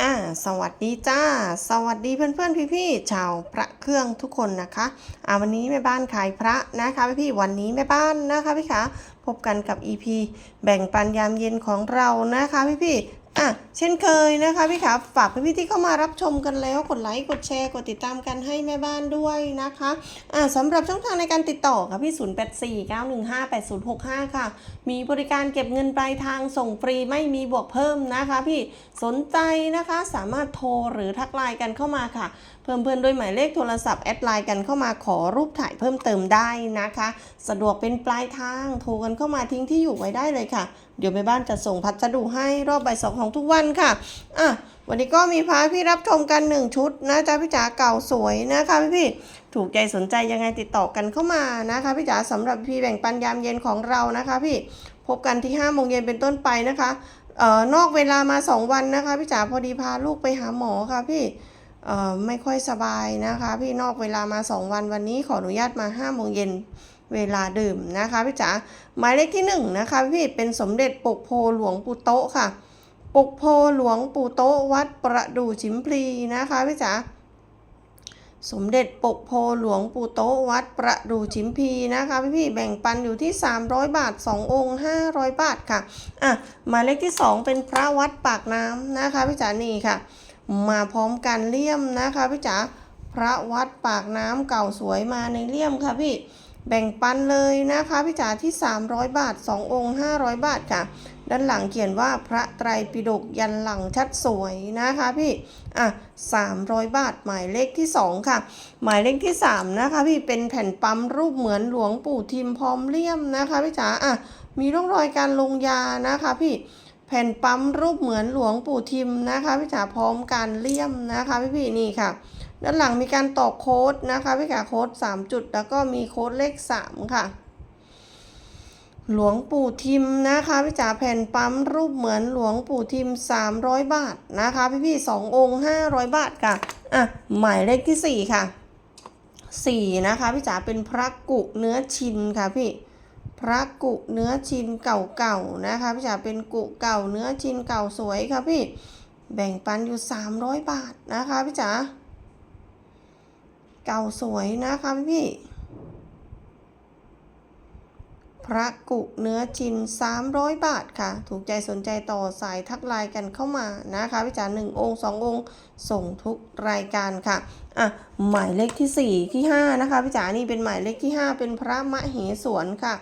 อ่าสวัสดีจ้า สวัสดีเพื่อนๆพี่ๆชาวพระเครื่องทุกคนนะคะอ่าวันนี้แม่บ้านขายพระนะคะพี่ๆวันนี้แม่บ้านนะคะพี่คะพบกันกับ EP แบ่งปันยามเย็นของเรานะคะพี่ๆ อะเช่นเคยนะคะพี่ขาฝากพี่ๆที่เข้ามารับชมกันแล้วกดไลค์กดแชร์กดติดตามกันให้แม่บ้านด้วยนะคะอ่าสำหรับช่องทางในการติดต่อค่ะพี่ 0849158065 ค่ะ มีบริการเก็บเงินปลายทางส่งฟรีไม่มีบวกเพิ่มนะคะ พี่สนใจนะคะสามารถโทรหรือทักไลน์กันเข้ามาค่ะ เพิ่มเพื่อนด้วยหมายเลขโทรศัพท์แอดไลน์กันเข้ามาขอรูปถ่ายเพิ่มเติมได้นะคะ สะดวกเป็นปลายทางโทรกันเข้ามาทิ้งที่อยู่ไว้ได้เลยค่ะ เดี๋ยวแม่บ้านจะส่งพัสดุให้รอบบ่ายสองของทุกวันค่ะอะวันนี้ก็มีพาพี่รับชมกันหนึ่งชุดนะจ๊ะพี่จ๋าเก่าสวยนะคะพี่พี่ถูกใจสนใจยังไงติดต่อกันเข้ามานะคะพี่จ๋าสำหรับพี่แบ่งปันยามเย็นของเรานะคะพี่พบกันที่5โมงเย็นเป็นต้นไปนะคะเอ่อนอกเวลามา 2 วันนะคะพี่จ๋าพอดีพาลูกไปหาหมอค่ะพี่ ไม่ค่อยสบายนะคะ พี่นอกเวลามา 2 วันวันนี้ขออนุญาตมา5โมงเย็นเวลาดื่มนะคะพี่จ๋าหมายเลขที่หนึ่งนะคะพี่เป็นสมเด็จปกโพหลวงปู่โตะค่ะปกโพหลวงปู่โตะวัดประดู่ชิมพลีนะคะพี่จ๋าสมเด็จปกโพหลวงปู่โตะวัดประดู่ชิมพลีนะคะพี่พี่แบ่งปันอยู่ที่ 300 บาท 2 องค์ 500 บาทค่ะอะหมายเลขที่ 2 เป็นพระวัดปากน้ำนะคะพี่จ๋านี่ค่ะ มาพร้อมกันเลี่ยมนะคะพี่จ๋าพระวัดปากน้ำเก่าสวยมาในเลี่ยมค่ะพี่ แบ่งปันเลยนะคะพี่จ๋าที่ 300 บาท 2 องค์ 500 บาทค่ะ ด้านหลังเขียนว่าพระไตรปิฎกยันหลังชัดสวยนะคะพี่ อะ 300 บาทหมายเลขที่ 2 ค่ะ หมายเลขที่ 3 นะคะพี่เป็นแผ่นปั๊มรูปเหมือนหลวงปู่ทิมพร้อมเลี่ยมนะคะพี่จ๋าอะมีร่องรอยการลงยานะคะพี่ แผ่นปั๊มรูปเหมือนหลวงปู่ทิมนะคะพี่จ๋าพร้อมการเลี่ยมนะคะพี่พี่นี่ค่ะ ด้านหลังมีการตอกโค้ดนะคะพี่ค่ะโค้ด3 จุด แล้วก็มีโค้ดเลข 3 ค่ะ หลวงปู่ทิมนะคะพี่จ๋าแผ่นปั๊มรูปเหมือนหลวงปู่ทิม 300 บาทนะคะพี่พี่สององค์500 บาทค่ะอะหมายเลขที่ 4 ค่ะ 4 นะคะพี่จ๋าเป็นพระกุเนื้อชินค่ะพี่ พระกุเนื้อชินเก่าๆนะคะพี่จ๋าเป็นกุเก่าเนื้อชินเก่าสวยค่ะพี่แบ่งปันอยู่ 300 บาทนะคะพี่จ๋าเก่าสวยนะคะพี่ พระกุเนื้อจิน300 บาทค่ะ ถูกใจสนใจต่อสายทักไลน์กันเข้ามานะคะพี่จ๋าหนึ่งองค์สององค์ส่งทุกรายการค่ะอะหมายเลขที่ 4 ที่ 5 นะคะพี่จ๋านี่เป็นหมายเลขที่ 5 เป็นพระมเหสวนค่ะ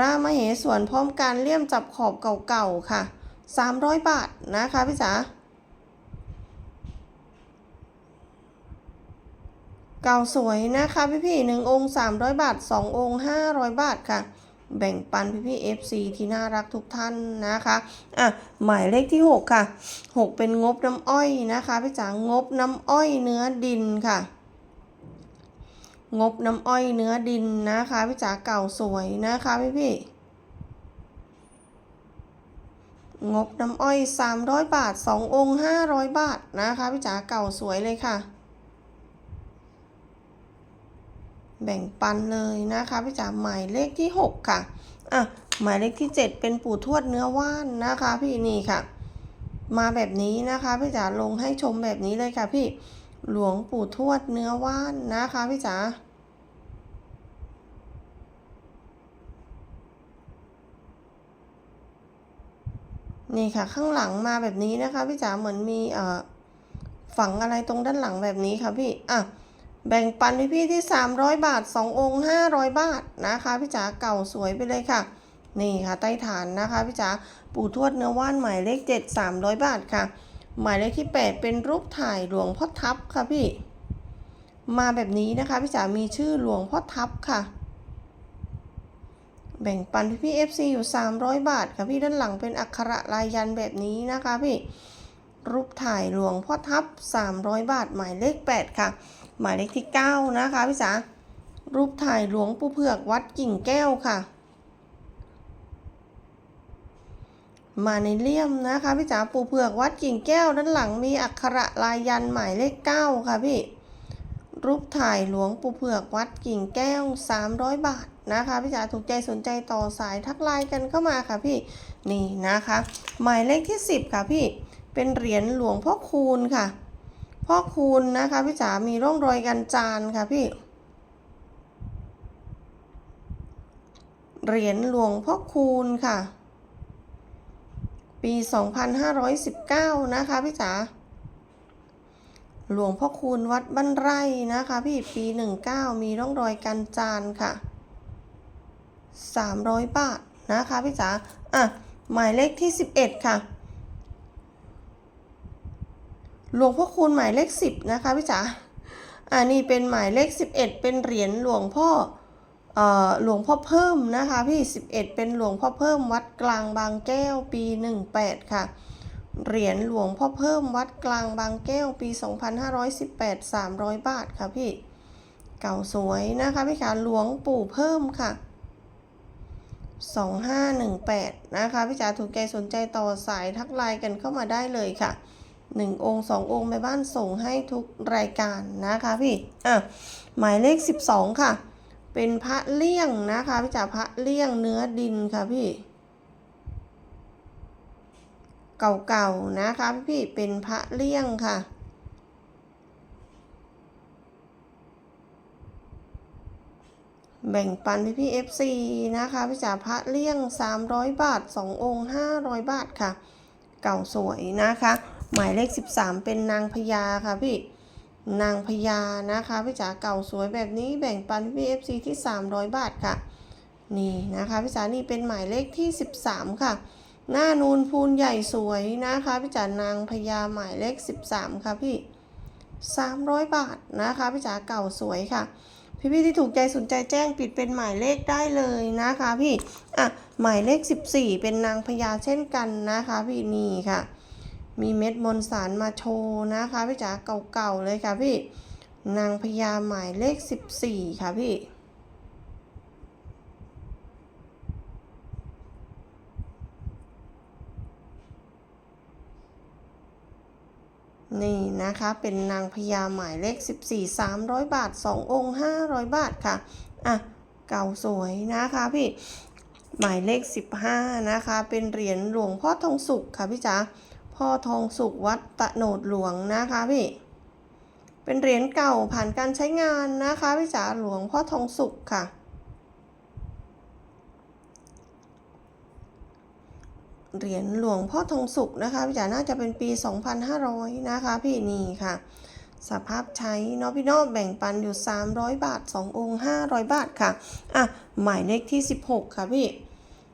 ระมเหสวนพร้อมการเลี่ยมจับขอบเก่าๆค่ะ 300 บาทนะคะพี่จ๋าเก่าสวยนะคะพี่พี่หนึ่งองค์สามร้อยบาทสององค์ห้าร้อยบาทค่ะ แบ่งปันพี่พี่ FC ที่น่ารักทุกท่านนะคะอะหมายเลขที่ 6 ค่ะ 6 เป็นงบน้ำอ้อยนะคะพี่จ๋างบน้ำอ้อยเนื้อดินค่ะ งบน้ำอ้อยเนื้อดินนะคะพี่จ๋าเก่าสวยนะคะพี่พี่งบน้ำอ้อย 300 บาท 2 องค์ 500 บาทนะคะพี่จ๋าเก่าสวยเลยค่ะ แบ่งปันเลยนะคะพี่จ๋าหมายเลขที่ 6 ค่ะอะหมายเลขที่ 7 เป็นปู่ทวดเนื้อว่านนะคะพี่นี่ค่ะ มาแบบนี้นะคะพี่จ๋าลงให้ชมแบบนี้เลยค่ะพี่หลวงปู่ทวดเนื้อว่านนะคะพี่จ๋า นี่ค่ะข้างหลังมาแบบนี้นะคะพี่จ๋าเหมือนมีเอ่อฝังอะไรตรงด้านหลังแบบนี้ค่ะพี่อะแบ่งปันพี่พี่ที่ 300 บาท 2 องค์ 500 บาทนะคะพี่จ๋าเก่าสวยไปเลยค่ะ นี่ค่ะใต้ฐานนะคะพี่จ๋าปู่ทวดเนื้อว่านหมายเลข 7 300 บาทค่ะ หมายเลขที่ 8 เป็นรูปถ่ายหลวงพ่อทับค่ะพี่ มาแบบนี้นะคะพี่จ๋ามีชื่อหลวงพ่อทับค่ะ แบ่งปันพี่พี่ FC อยู่ 300 บาทค่ะพี่ด้านหลังเป็นอักขระลายยันแบบนี้นะคะพี่รูปถ่ายหลวงพ่อทับ 300 บาท หมายเลข 8 ค่ะ หมายเลขที่ 9 นะคะพี่จ๋ารูปถ่ายหลวงปู่เผือกวัดกิ่งแก้วค่ะ มาในเลี่ยมนะคะพี่จ๋าปู่เผือกวัดกิ่งแก้วด้านหลังมีอักขระลายยันหมายเลข 9 ค่ะพี่ รูปถ่ายหลวงปู่เผือกวัดกิ่งแก้ว 300 บาทนะคะ พี่จ๋าถูกใจสนใจต่อสายทักไลน์กันเข้ามาค่ะพี่นี่นะคะ หมายเลขที่ 10 ค่ะพี่เป็นเหรียญหลวงพ่อคูณค่ะ พ่อคูณนะคะพี่จ๋ามีร่องรอยกันจานค่ะพี่เหรียญหลวงพ่อคูณค่ะ ปี 2519 นะคะพี่จ๋า หลวงพ่อคูณวัดบ้านไร่นะคะพี่ปี 19 มีร่องรอยกันจานค่ะ 300 บาทนะคะพี่จ๋าอะ หมายเลขที่ 11 ค่ะ หลวงพ่อคูณหมายเลข 10 นะคะพี่จ๋าอ่านี่เป็นหมายเลข 11 เป็นเหรียญหลวงพ่อเอ่อหลวงพ่อเพิ่มนะคะพี่ 11 เป็นหลวงพ่อเพิ่มวัดกลางบางแก้วปี 18 ค่ะ เหรียญหลวงพ่อเพิ่มวัดกลางบางแก้วปี 2518 300 บาทค่ะพี่ เก่าสวยนะคะพี่ขาหลวงปู่เพิ่มค่ะ 2518 นะคะพี่จ๋าถูกใจสนใจต่อสายทักไลน์กันเข้ามาได้เลยค่ะ 1 องค์ 2 องค์แม่บ้านส่งให้ทุกรายการนะคะพี่ อะ หมายเลข 12 ค่ะ เป็นพระเลี่ยงนะคะพี่จ๋าพระเลี่ยงเนื้อดินค่ะพี่ เก่าๆนะคะพี่เป็นพระเลี่ยงค่ะแบ่งปันพี่พี่ FC นะคะพี่จ๋าพระเลี่ยง 300 บาท 2 องค์ 500 บาทค่ะ เก่าสวยนะคะ หมายเลข 13 เป็นนางพญาค่ะพี่นางพญานะคะพี่จ๋าเก่าสวยแบบนี้แบ่งปันพี่ FC ที่ 300 บาทค่ะ นี่นะคะพี่จ๋านี่เป็นหมายเลขที่ 13 ค่ะ หน้านูนพูนใหญ่สวยนะคะ พี่จ๋านางพญาหมายเลข 13 ค่ะพี่ 300 บาทนะคะ พี่จ๋าเก่าสวยค่ะ พี่ๆที่ถูกใจสนใจแจ้งปิดเป็นหมายเลขได้เลยนะคะพี่ อะ หมายเลข 14 เป็นนางพญาเช่นกันนะคะพี่นี่ค่ะ มีเม็ดมนสารมาโชว์นะคะพี่จ๋าเก่าๆเลยค่ะพี่ นางพญาหมายเลข 14 ค่ะพี่ นี่นะคะเป็นนางพญาหมายเลข 14 300 บาท 2 องค์ 500 บาทค่ะ อะ เก่าสวยนะคะพี่ หมายเลข 15 นะคะ เป็นเหรียญหลวงพ่อทองสุขค่ะพี่จ๋าพ่อทองสุขวัดตะโนดหลวงนะคะพี่ เป็นเหรียญเก่าผ่านการใช้งานนะคะพี่จ๋าหลวงพ่อทองสุขค่ะ เหรียญหลวงพ่อทองสุขนะคะพี่จ๋าน่าจะเป็นปี 2,500 นะคะ พี่นี่ค่ะ สภาพใช้เนาะพี่น้องแบ่งปันอยู่ 300 บาท 2 องค์ 500 บาทค่ะ อะ หมายเลขที่ 16 ค่ะพี่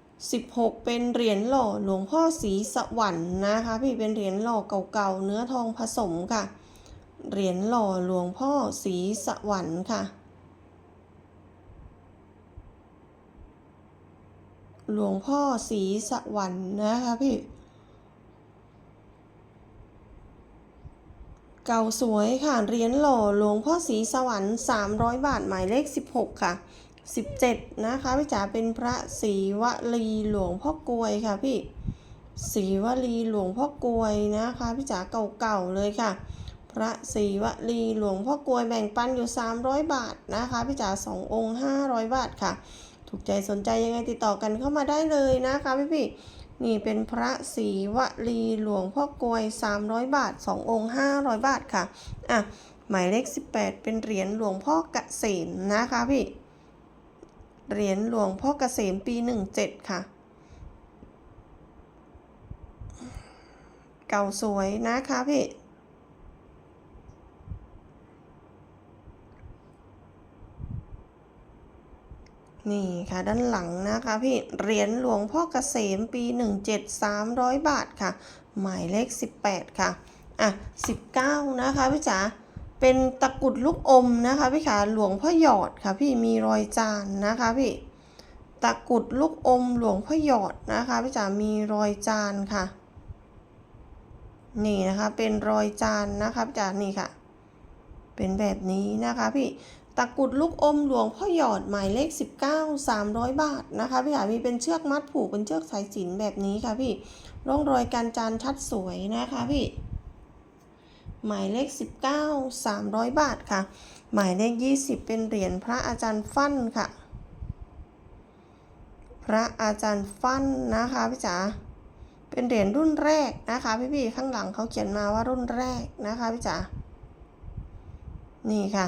16 เป็นเหรียญหล่อหลวงพ่อศรีสวรรค์นะคะ พี่เป็นเหรียญหล่อเก่าๆ เนื้อทองผสมค่ะ เหรียญหล่อหลวงพ่อศรีสวรรค์ค่ะ หลวงพ่อศรีสวรรค์นะคะพี่ เก่าสวยค่ะเหรียญหล่อหลวงพ่อศรีสวรรค์300 บาทหมายเลข 16 ค่ะ 17 นะคะพี่จ๋าเป็นพระศรีวลีหลวงพ่อกวยค่ะพี่ศรีวลีหลวงพ่อกวยนะคะพี่จ๋าเก่าๆเลยค่ะ พระศรีวลีหลวงพ่อกวยแบ่งปันอยู่ 300 บาทนะคะพี่จ๋า2องค์ 500 บาทค่ะ ถูกใจสนใจยังไงติดต่อกันเข้ามาได้เลยนะคะพี่พี่นี่เป็นพระศรีวลีหลวงพ่อกลวย 300 บาท 2 องค์ 500 บาทค่ะ อะ หมายเลข 18 เป็นเหรียญหลวงพ่อเกษมนะคะพี่ เหรียญหลวงพ่อเกษมปี 17 ค่ะ เก่าสวยนะคะพี่ นี่ค่ะด้านหลังนะคะพี่เหรียญหลวงพ่อเกษมปี 17 300 บาทค่ะ หมายเลข 18 ค่ะ อะ 19 นะคะพี่จ๋าเป็นตะกรุดลูกอมนะคะพี่ขาหลวงพ่อหยอดค่ะพี่มีรอยจานนะคะพี่ตะกรุดลูกอมหลวงพ่อหยอดนะคะพี่จ๋ามีรอยจานค่ะ นี่นะคะเป็นรอยจานนะคะพี่จ๋านี่ค่ะ เป็นแบบนี้นะคะพี่ ตะกุดลูกอมหลวงพ่อหยอดหมายเลข 19 300 บาทนะคะพี่ขามีเป็นเชือกมัดผูกเป็นเชือกสายสิญจนแบบนี้ค่ะพี่ร่องรอยการจานชัดสวยนะคะพี่หมายเลข 19 300 บาทค่ะ หมายเลข 20 เป็นเหรียญพระอาจารย์ฟั่นค่ะ พระอาจารย์ฟั่นนะคะพี่จ๋าเป็นเหรียญรุ่นแรกนะคะพี่ๆข้างหลังเขาเขียนมาว่ารุ่นแรกนะคะพี่จ๋านี่ค่ะ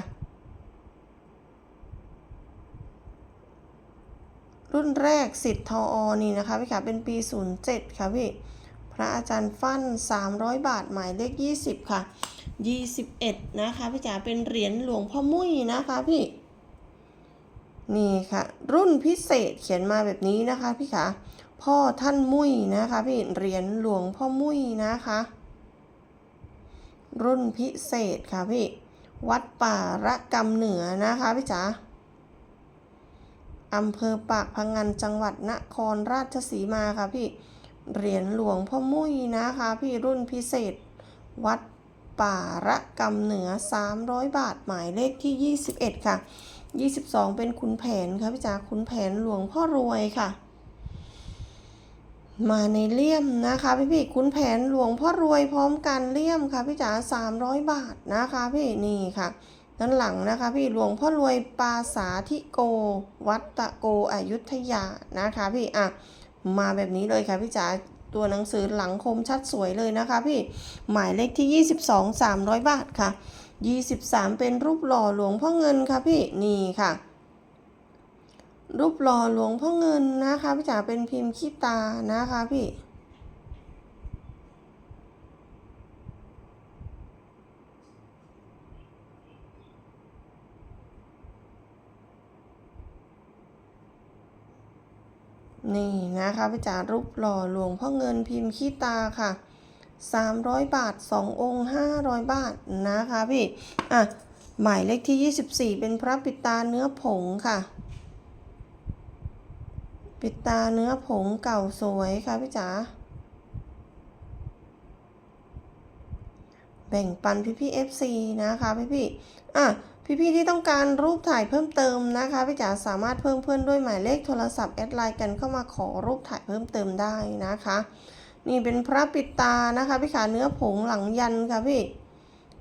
รุ่นแรกสิทธิ์ทออนี่นะคะพี่ค่ะเป็นปี 07 ค่ะพี่ พระอาจารย์ฟั่น 300 บาทหมายเลข 20 ค่ะ 21 นะคะพี่จ๋าเป็นเหรียญหลวงพ่อมุ้ยนะคะพี่ นี่ค่ะ รุ่นพิเศษเขียนมาแบบนี้นะคะพี่ค่ะพ่อท่านมุ้ยนะคะพี่เหรียญหลวงพ่อมุ้ยนะคะ รุ่นพิเศษค่ะพี่ วัดป่าระกำเหนือนะคะพี่จ๋า อำเภอปากพงันจังหวัดนครราชสีมาค่ะพี่ เหรียญหลวงพ่อมุ้ยนะคะพี่รุ่นพิเศษ วัดป่าระกำเหนือ 300 บาทหมายเลขที่ 21 ค่ะ 22 เป็นขุนแผนค่ะพี่จ๋าขุนแผนหลวงพ่อรวยค่ะ มาในเลี่ยมนะคะพี่พี่ขุนแผนหลวงพ่อรวยพร้อมกันเลี่ยมค่ะพี่จ๋า300 บาทนะคะพี่นี่ค่ะ ด้านหลังนะคะพี่หลวงพ่อรวยปาสาธิโก วัตะโกอยุธยานะคะพี่อะมาแบบนี้เลยค่ะพี่จ๋าตัวหนังสือหลังคมชัดสวยเลยนะคะพี่หมายเลขที่ 22 300 บาทค่ะ 23 เป็นรูปหล่อหลวงพ่อเงินค่ะพี่นี่ค่ะ รูปหล่อหลวงพ่อเงินนะคะพี่จ๋าเป็นพิมพ์ขี้ตานะคะพี่ นี่นะคะพี่จ๋ารูปหล่อหลวงพ่อเงินพิมพ์ขี้ตาค่ะ 300 บาท 2 องค์ 500 บาทนะคะพี่อะหมายเลขที่ 24 เป็นพระปิตาเนื้อผงค่ะ ปิตาเนื้อผงเก่าสวยค่ะพี่จ๋าแบ่งปันพี่พี่ FC นะคะพี่พี่อะ พี่พี่ๆที่ต้องการรูปถ่ายเพิ่มเติมนะคะพี่จ๋าสามารถเพิ่มเพื่อนด้วยหมายเลขโทรศัพท์แอดไลน์กันเข้ามาขอรูปถ่ายเพิ่มเติมได้นะคะ นี่เป็นพระปิดตานะคะพี่ขาเนื้อผงหลังยันค่ะพี่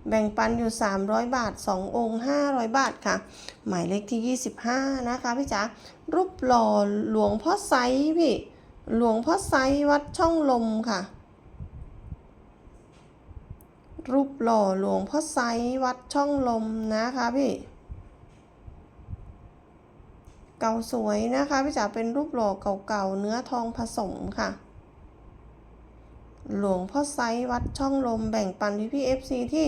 แบ่งปันอยู่ 300 บาท 2 องค์ 500 บาทค่ะ หมายเลขที่ 25 นะคะพี่จ๋ารูปหล่อหลวงพ่อไซพี่หลวงพ่อไซวัดช่องลมค่ะ รูปหล่อหลวงพ่อไซวัดช่องลมนะคะพี่ เก่าสวยนะคะพี่จ๋าเป็นรูปหล่อเก่าๆเนื้อทองผสมค่ะ หลวงพ่อไซวัดช่องลมแบ่งปันพี่พี่เอฟซีที่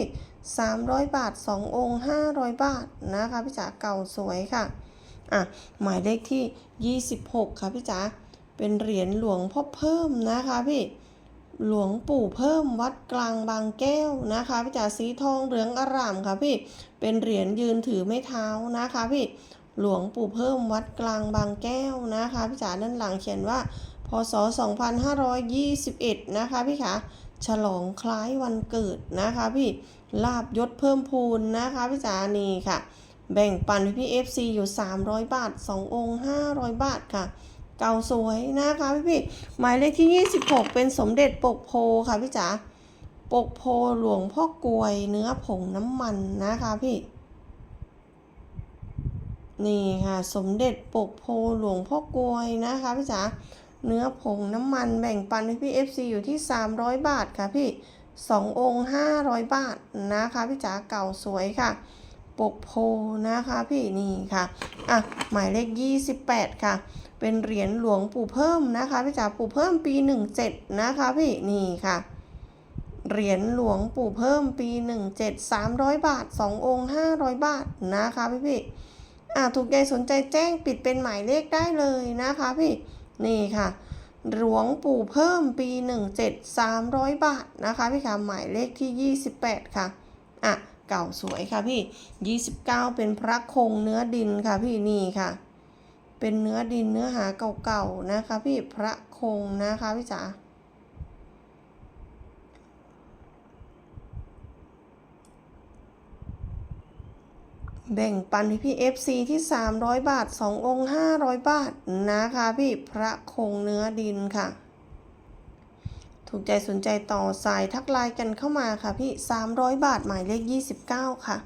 300 บาท 2 องค์ 500 บาทนะคะพี่จ๋าเก่าสวยค่ะอะหมายเลขที่ 26 ค่ะพี่จ๋าเป็นเหรียญหลวงพ่อเพิ่มนะคะพี่ หลวงปู่เพิ่มวัดกลางบางแก้วนะคะพี่จ๋าสีทองเหลืองอร่ามค่ะพี่ เป็นเหรียญยืนถือไม่เท้านะคะพี่หลวงปู่เพิ่มวัดกลางบางแก้วนะคะพี่จ๋าด้านหลังเขียนว่า พศ 2521 นะคะพี่คะฉลองคล้ายวันเกิดนะคะพี่ลาบยศเพิ่มพูนนะคะพี่จ๋านี่ค่ะ แบ่งปันพี่พี่ FC อยู่ 300 บาท 2 องค์ 500 บาทค่ะ เก่าสวยนะคะพี่พี่หมายเลขที่ 26 เป็นสมเด็จปกโพค่ะพี่จ๋าปกโพหลวงพ่อกลวยเนื้อผงน้ำมันนะคะพี่ นี่ค่ะสมเด็จปกโพหลวงพ่อกลวยนะคะพี่จ๋าเนื้อผงน้ำมันแบ่งปันให้พี่ FC อยู่ที่ 300 บาทค่ะพี่2องค์500บาทนะคะพี่จ๋าเก่าสวยค่ะ ปกโพนะคะพี่นี่ค่ะ อะ หมายเลข28ค่ะ เป็นเหรียญหลวงปู่เพิ่มนะคะพี่จ๋าปู่เพิ่มปี 17 นะคะพี่นี่ค่ะเหรียญหลวงปู่เพิ่มปี 17 300 บาท 2 องค์ 500 บาทนะคะพี่พี่อะถูกใจสนใจแจ้งปิดเป็นหมายเลขได้เลยนะคะพี่นี่ค่ะ หลวงปู่เพิ่มปี 17 300 บาทนะคะพี่ค่ะหมายเลขที่ 28 ค่ะอะเก่าสวยค่ะพี่ 29 เป็นพระคงเนื้อดินค่ะพี่นี่ค่ะ เป็นเนื้อดินเนื้อหาเก่าๆนะคะ พี่พระคงนะคะพี่จ๋าแบ่งปันพี่พี่ FC ที่ 300 บาท 2 องค์ 500 บาทนะคะ พี่พระคงเนื้อดินค่ะ ถูกใจสนใจต่อสายทักไลน์กันเข้ามาค่ะพี่ 300 บาทหมายเลข 29 ค่ะ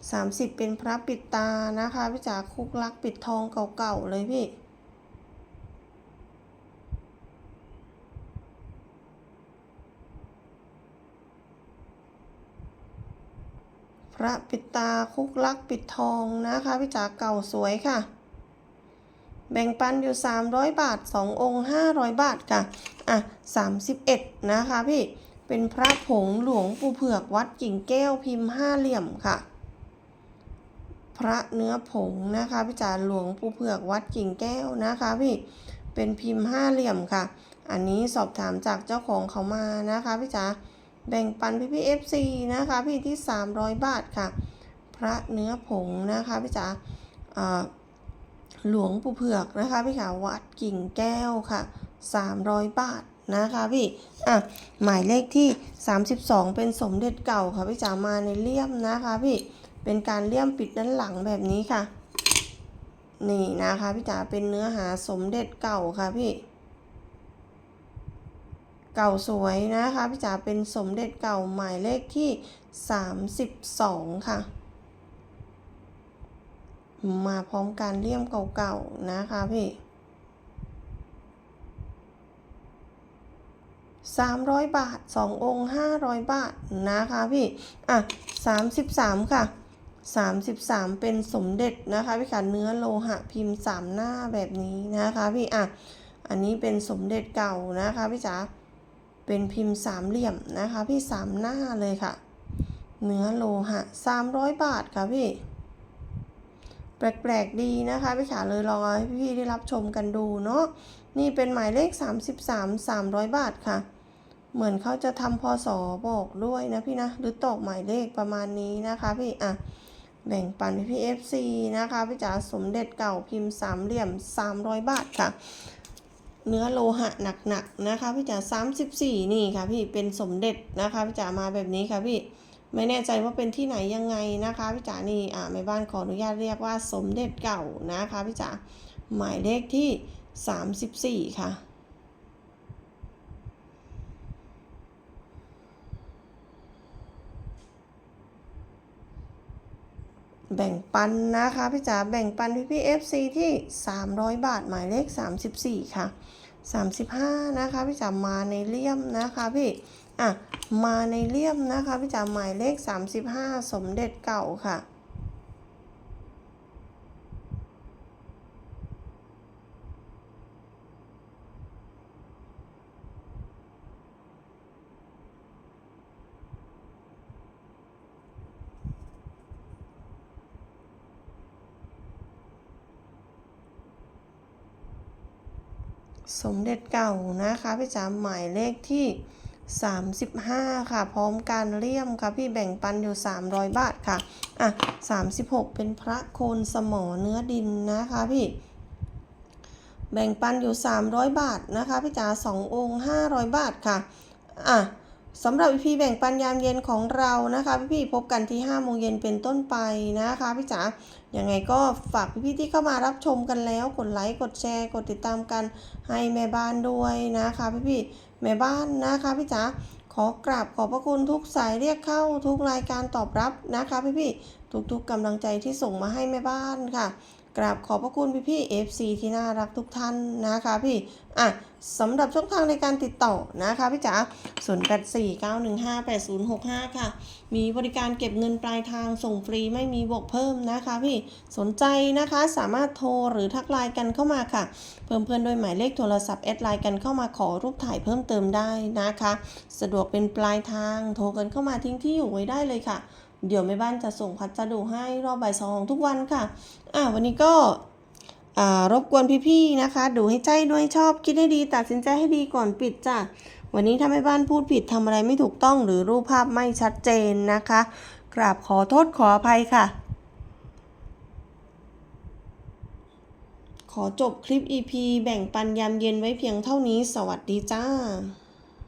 30 เป็นพระปิดตานะคะ พี่จ๋าคุกลักปิดทองเก่าๆเลยพี่พระปิดตาคุกลักปิดทองนะคะพี่จ๋าเก่าสวยค่ะ แบ่งปันอยู่ 300 บาท 2 องค์ 500 บาทค่ะ อะ 31 นะคะพี่ เป็นพระผงหลวงปู่เผือกวัดกิ่งแก้วพิมพ์ห้าเหลี่ยมค่ะ พระเนื้อผงนะคะพี่จ๋าหลวงปู่เผือกวัดกิ่งแก้วนะคะพี่ เป็นพิมพ์ห้าเหลี่ยมค่ะ อันนี้สอบถามจากเจ้าของเขามานะคะพี่จ๋า แบ่งปันพี่พี่เอฟซีนะคะพี่ที่ 300 บาทค่ะ พระเนื้อผงนะคะพี่จ๋าอ่า หลวงปู่เผือกนะคะพี่ขาวัดกิ่งแก้วค่ะ 300 บาทนะคะพี่อะหมายเลขที่ 32 เป็นสมเด็จเก่าค่ะพี่จ๋ามาในเลี่ยมนะคะพี่เป็นการเลี่ยมปิดด้านหลังแบบนี้ค่ะ นี่นะคะพี่จ๋าเป็นเนื้อหาสมเด็จเก่าค่ะพี่ เก่าสวยนะคะพี่จ๋าเป็นสมเด็จเก่าหมายเลขที่ 32 ค่ะ มาพร้อมการเลี่ยมเก่าๆนะคะพี่300บาท2องค์500บาทนะคะพี่อะ33ค่ะ33เป็นสมเด็จนะคะพี่ค่ะเนื้อโลหะพิมพ์3หน้าแบบนี้นะคะพี่อะอันนี้เป็นสมเด็จเก่านะคะพี่จ๋าเป็นพิมพ์สามเหลี่ยมนะคะพี่สามหน้าเลยค่ะ เนื้อโลหะ300บาทค่ะพี่ ปลกๆดีนะคะพี่ขาเลยลองให้พี่ๆได้รับชมกันดูเนาะนี่เป็นหมายเลข 33 300 บาทค่ะ เหมือนเขาจะทำพศบอกด้วยนะพี่นะ หรือตอกหมายเลขประมาณนี้นะคะพี่อะแบ่งปันพี่พี่ FC นะคะพี่จ๋าสมเด็จเก่าพิมพ์สามเหลี่ยม 300 บาทค่ะ เนื้อโลหะหนักๆนะคะพี่จ๋า34 นี่ค่ะพี่เป็นสมเด็จนะคะพี่จ๋ามาแบบนี้ค่ะพี่ ไม่แน่ใจว่าเป็นที่ไหนยังไงนะคะพี่จ๋านี่อ่าแม่บ้านขออนุญาตเรียกว่าสมเด็จเก่านะคะพี่จ๋าหมายเลขที่ 34 ค่ะแบ่งปันนะคะพี่จ๋าแบ่งปันพี่พี่ FC ที่ 300 บาทหมายเลข 34 ค่ะ 35 นะคะพี่จ๋ามาในเลี่ยมนะคะพี่ อะมาในเลี่ยมนะคะพี่จ๋าหมายเลข 35 สมเด็จเก่าค่ะ สมเด็จเก่านะคะพี่จ๋าหมายเลขที่ 35 ค่ะ พร้อมการเลี่ยมค่ะ พี่แบ่งปันอยู่ 300 บาทค่ะ อะ 36 เป็นพระโคนสมอเนื้อดินนะคะพี่แบ่งปันอยู่ 300 บาทนะคะพี่จ๋า2องค์ 500 บาทค่ะ อะสำหรับพี่แบ่งปันยามเย็นของเรานะคะพี่พบกันที่5โมงเย็นเป็นต้นไปนะคะพี่จ๋ายังไงก็ฝากพี่ๆที่เข้ามารับชมกันแล้ว กดไลค์ กดแชร์ กดติดตามกันให้แม่บ้านด้วยนะคะพี่ๆ แม่บ้านนะคะพี่จ๋าขอกราบขอบพระคุณทุกสายเรียกเข้าทุกรายการตอบรับนะคะพี่ๆทุกๆกำลังใจที่ส่งมาให้แม่บ้านค่ะ กราบขอบพระคุณพี่พี่ๆ FC ที่น่ารักทุกท่านนะคะพี่ อะสำหรับช่องทางในการติดต่อนะคะพี่จ๋า0 8 4 9 1 5 8 0 6 5ค่ะ มีบริการเก็บเงินปลายทางส่งฟรีไม่มีบวกเพิ่มนะคะพี่ สนใจนะคะสามารถโทรหรือทักไลน์กันเข้ามาค่ะ เพิ่มเพื่อนด้วยหมายเลขโทรศัพท์แอดไลน์กันเข้ามาขอรูปถ่ายเพิ่มเติมได้นะคะ สะดวกเป็นปลายทางโทรกันเข้ามาทิ้งที่อยู่ไว้ได้เลยค่ะ เดี๋ยวแม่บ้านจะส่งพัสดุให้รอบบ่ายสองทุกวันค่ะ อะวันนี้ก็รบกวนพี่ๆนะคะ ดูให้ใจด้วยชอบคิดให้ดี ตัดสินใจให้ดีก่อนปิดจ้ะ วันนี้ถ้าแม่บ้านพูดผิดทำอะไรไม่ถูกต้องหรือรูปภาพไม่ชัดเจนนะคะ กราบขอโทษขออภัยค่ะ ขอจบคลิป EP แบ่งปันยามเย็นไว้เพียงเท่านี้ สวัสดีจ้า